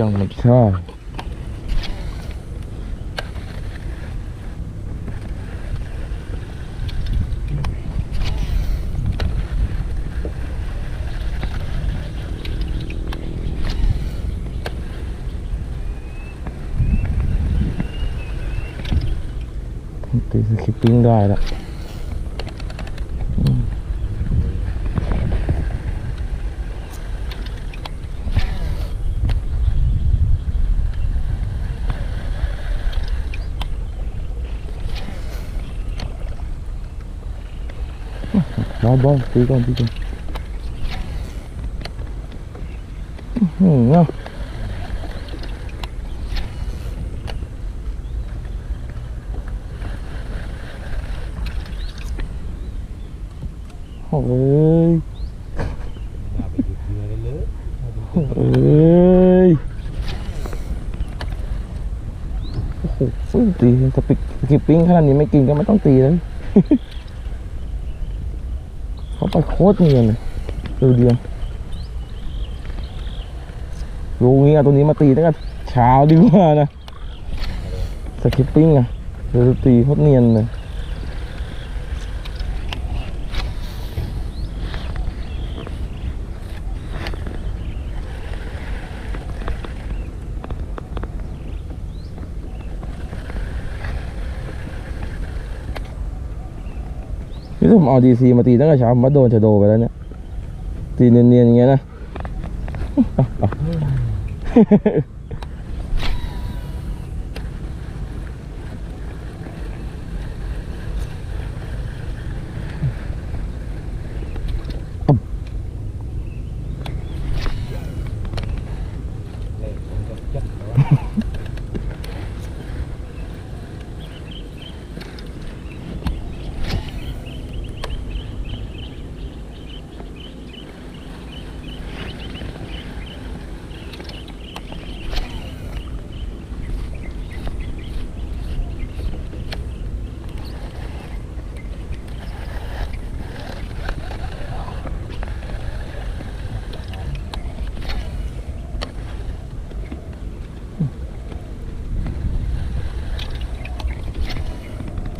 ยังไม่ใช่ตีสคิปปิ้งได้แล้วอืม บอลบอลตีก่อนตีก่อนอื้อหือเนาะโอ้ยเรือกันเลยเอ้ยโอ้โห้ตีสปิกกิปปิ้งขนาดนี้ไม่กินก็ไม่ต้องตีเลย เขาไปโคตรเนียนเลยดูเดียวรู้งี้อาตัวนี้มาตีตั้งแต่เช้าดีกว่านะสกิปปิ้งอะเดี๋ยวตีโคตรเนียนเลย นี่ถ้าผมเอาดีซีมาตีตั้งแต่เช้าผมว่าโดนชะโดไปแล้วเนี่ย ตีเนียนๆอย่างเงี้ยนะ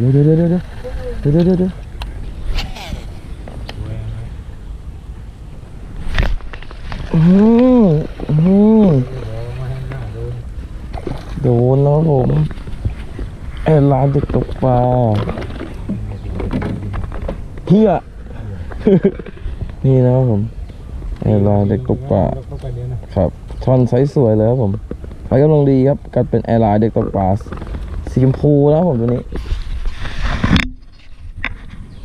ดี๋ยวเดี๋ยวเดี๋ยวเดี๋ยวเดี๋ยวเดี๋ยวเดี๋ยวเดี๋ยวแรงนะอืมอืมเดี๋ยวมาให้หน้าโดนโดนแล้วผมแอร์ไลน์เด็กตกปลาเฮียนี่นะครับผมแอร์ไลน์เด็กตกปลาครับชอนไซส์สวยเลยครับผมไฟกำลังดีครับกัดเป็นแอร์ไลน์เด็กตกปลาสีชมพูนะครับผมตัวนี้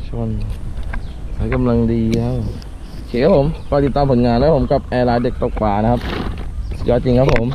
ช่อนไฟกำลังดีครับโอเคครับผมก็ติดตามผลงานแล้วผมกับแอร์ไลน์เด็กตกปลานะครับสุดยอดจริงครับผม